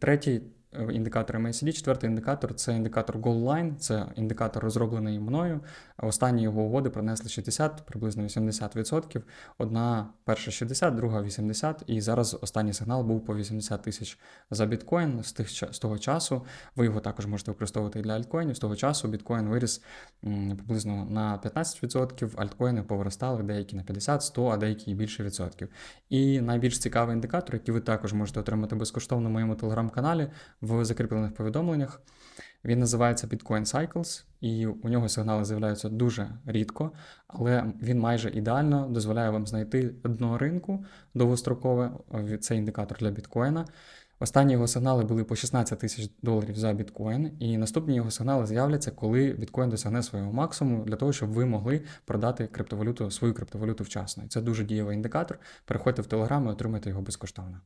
Третій індикатор MACD, четвертий індикатор це індикатор Goal Line, це індикатор розроблений мною. Останні його угоди принесли 60, приблизно 80%. Одна перша 60, друга 80, і зараз останній сигнал був по 80 тисяч за біткоін. З, тих, з того часу ви його також можете використовувати для альткоїнів. З того часу біткоін виріс приблизно на 15%, альткоїни повиростали деякі на 50, 100, а деякі і більше відсотків. І найбільш цікавий індикатор, який ви також можете отримати безкоштовно в моєму телеграм-каналі в закріплених повідомленнях. Він називається Bitcoin Cycles, і у нього сигнали з'являються дуже рідко, але він майже ідеально дозволяє вам знайти дно ринку довгострокове. Це індикатор для біткоїна. Останні його сигнали були по 16 тисяч доларів за біткоін, і наступні його сигнали з'являться, коли біткоін досягне свого максимуму для того, щоб ви могли продати криптовалюту, свою криптовалюту вчасно. І це дуже дієвий індикатор. Переходьте в Телеграм і отримайте його безкоштовно.